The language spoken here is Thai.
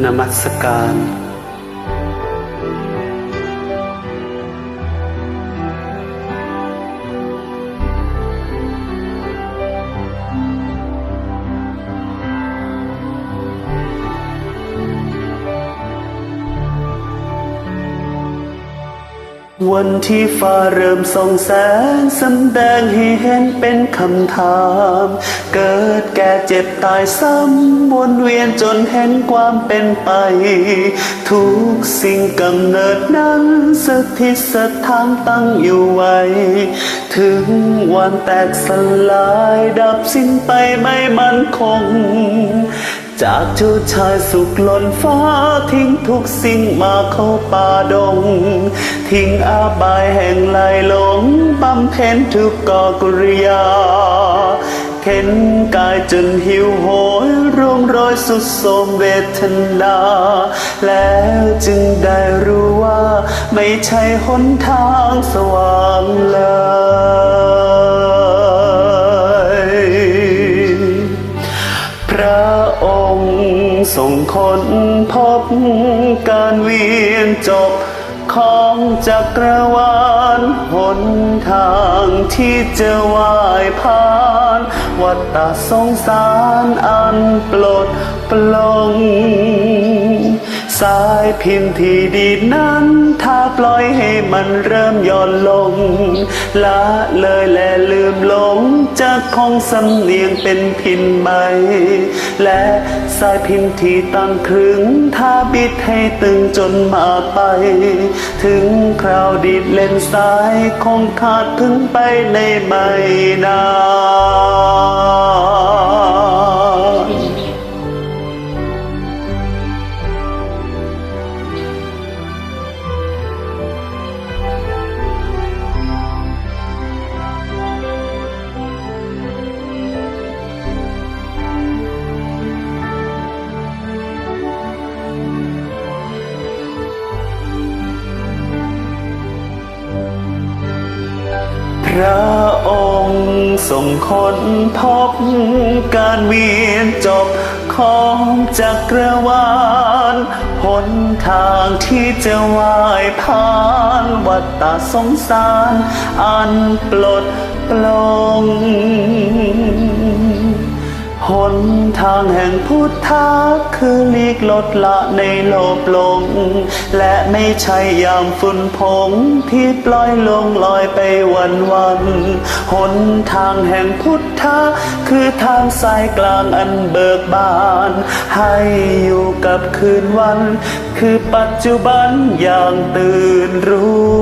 นมัสการ วันที่ฟ้าเริ่มส่องแสงสำแดงให้เห็นเป็นคำถาม เกิดแก่เจ็บตายซ้ำวนเวียนจนเห็นความเป็นไป ทุกสิ่งกำเนิดนั้นสถิตสถานตั้งอยู่ไว้ ถึงวันแตกสลายดับสิ้นไปไม่มั่นคง จากเจ้าชายสุขล้นฟ้าทิ้งทุกสิ่งมาเข้าป่าดง ทิ้งอาบายแห่งไหลหลงบำเพ็ญทุกกอกริยาเข็นกายจนหิวโหยร่วงรอยสุดโทรมเวทนา แล้วจึงได้รู้ว่า ไม่ใช่หนทางสว่างเลย ส่งคนพบการเวียนจบ ของจักรวาลหนทางที่จะว่ายผ่าน วัฏสงสารอันปลดปลง สายพินที่ดีนั้น ปล่อยให้มันเริ่มหย่อนลง ละเลยและลืมหลงจะคงสำเนียงเป็นพินใหม่ และสายพิมพ์ที่ตั้งครึงถ้าบิดให้ตึงจนมาไป ถึงคราวดีดเล่นสายคงขาดพึ่งไปในไม่นาน ระองค์ทรงค้นพบการเวียนจบของจักรวาลหนทางที่จะว่ายผ่านวัฏฏะสงสาร อันปลดปลง หนทางแห่งพุทธะคือหลีกลดละในโลภหลง และไม่ใช่ยามฝุ่นผงที่ปล่อยลงลอยไปวันวันหนทางแห่งพุทธะคือทางสายกลางอันเบิกบาน ให้อยู่กับคืนวัน คือปัจจุบันอย่างตื่นรู้